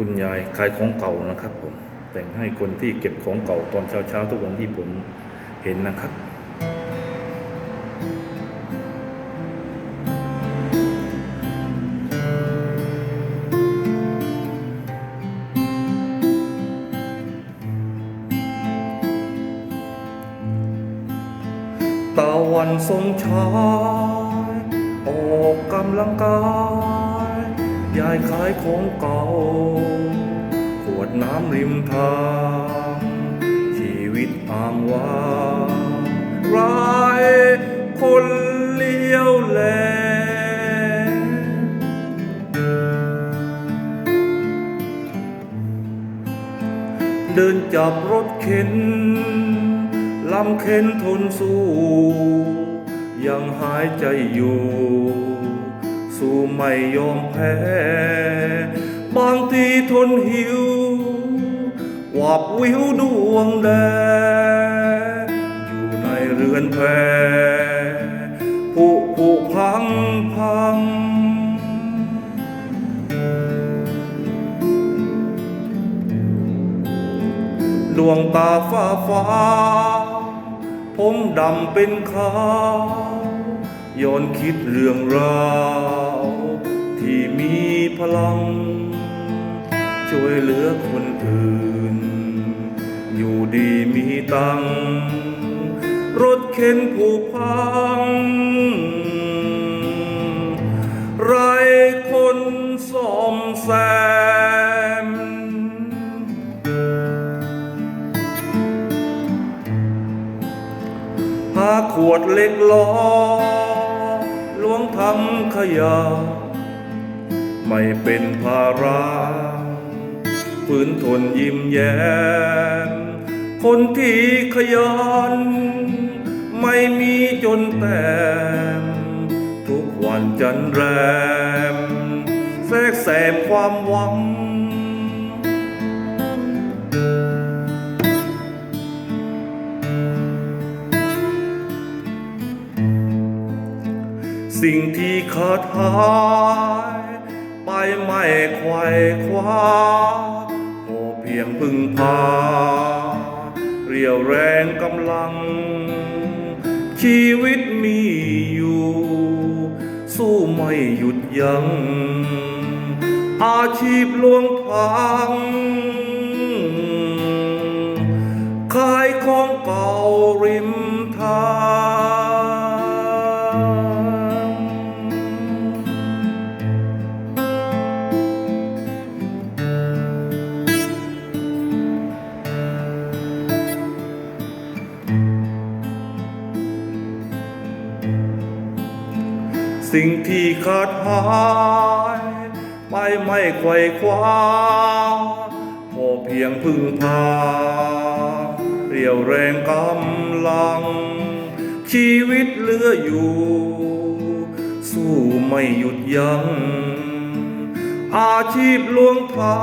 คุณยายขายของเก่านะครับผมแต่งให้คนที่เก็บของเก่าตอนเช้าๆทุกวันที่ผมเห็นนะครับ ตะวันทรงชายออกกำลังกาย ยายขายของเก่า ขวดน้ำริมทาง ชีวิตอ้างว่างร้ายคนเลี้ยวแลเดินจับรถเข็น ลำเข็นทนสู้ ยังหายใจอยู่ สู้ไม่ยอมแพ้ บางทีทนหิววับวิวดวงแดงอยู่ในเรือนแพผุผุพังพังดวงตาฟ้าฟ้าผมดำเป็นขาว ย้อนคิดเรื่องราวที่มีพลัง ช่วยเหลือคนอื่น อยู่ดีมีตัง รถเข็นผูกพัง ไรคนซ่อมแซมหาขวดเล็กล้อ ลวงทำขยะ ไม่เป็นภาระฝืนทนยิ้มแย้ม คนที่ขยัน ไม่มีจนแต้ม ทุกวันจันแรม แทรกแสบความหวัง สิ่งที่ขาดหายไปไม่ไขว่คว้าพอเพียงพึ่งพา เรียวแรงกำลัง ชีวิตมีอยู่ สู้ไม่หยุดยัง้งอาชีพลวงทาง สิ่งที่ขาดหายไปไม่ไขว่คว้าพอเพียงพึ่งพา เรียวแรงกำลัง ชีวิตเหลืออยู่ สู้ไม่หยุดยัง้งอาชีพลวงทา